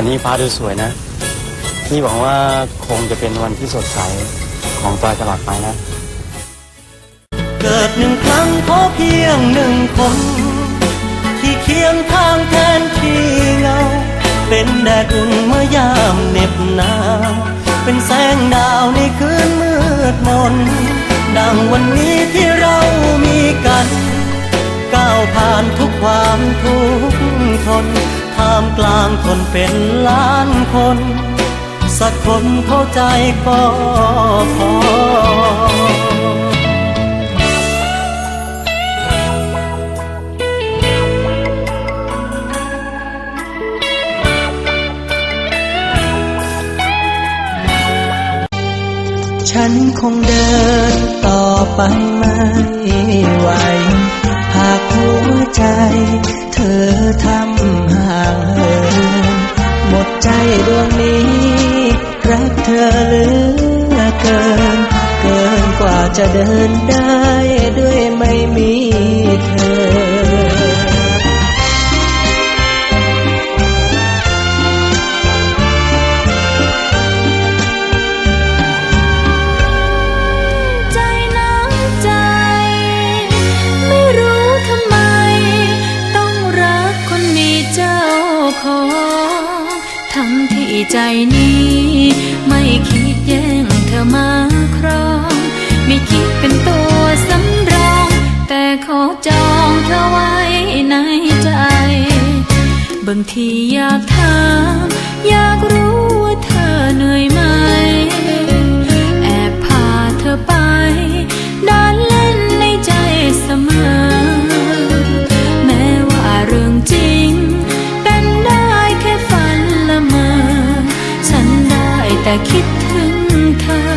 วันนี้ฟ้าดูสวยนะพี่หวังว่าคงจะเป็นวันที่สดใสของปลายตลอดไปนะ เกิดหนึ่งครั้งขอเพียงหนึ่งคน ที่เคียงทางแทนที่เงา เป็นแดดอุ่นเมื่อยามเหน็บหนาวเป็นแสงดาวในคืนมืดมน ดังวันนี้ที่เรามีกันามกลางคนเป็นล้านคน สักคนเข้าใจก็พอฉันคงเดินต่อไปไม่ จะเดินได้ด้วยไม่มีเธอใจนองใจไม่รู้ทำไมต้องรักคนมีเจ้าของทำที่ใจนี้ไม่คิด เป็นตัวสำรอง แต่ขอจองเธอไว้ในใจ บางทีอยากถามอยากรู้ว่าเธอเหนื่อยไหม แอบพาเธอไปดินเล่นในใจเสมอ แม้ว่าเรื่องจริง เป็นได้แค่ฝันละเมอ ฉันได้แต่คิดถึงเธอ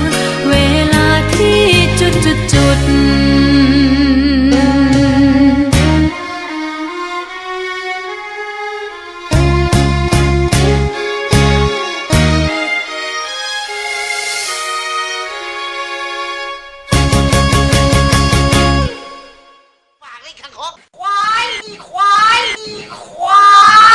ควายควายควาย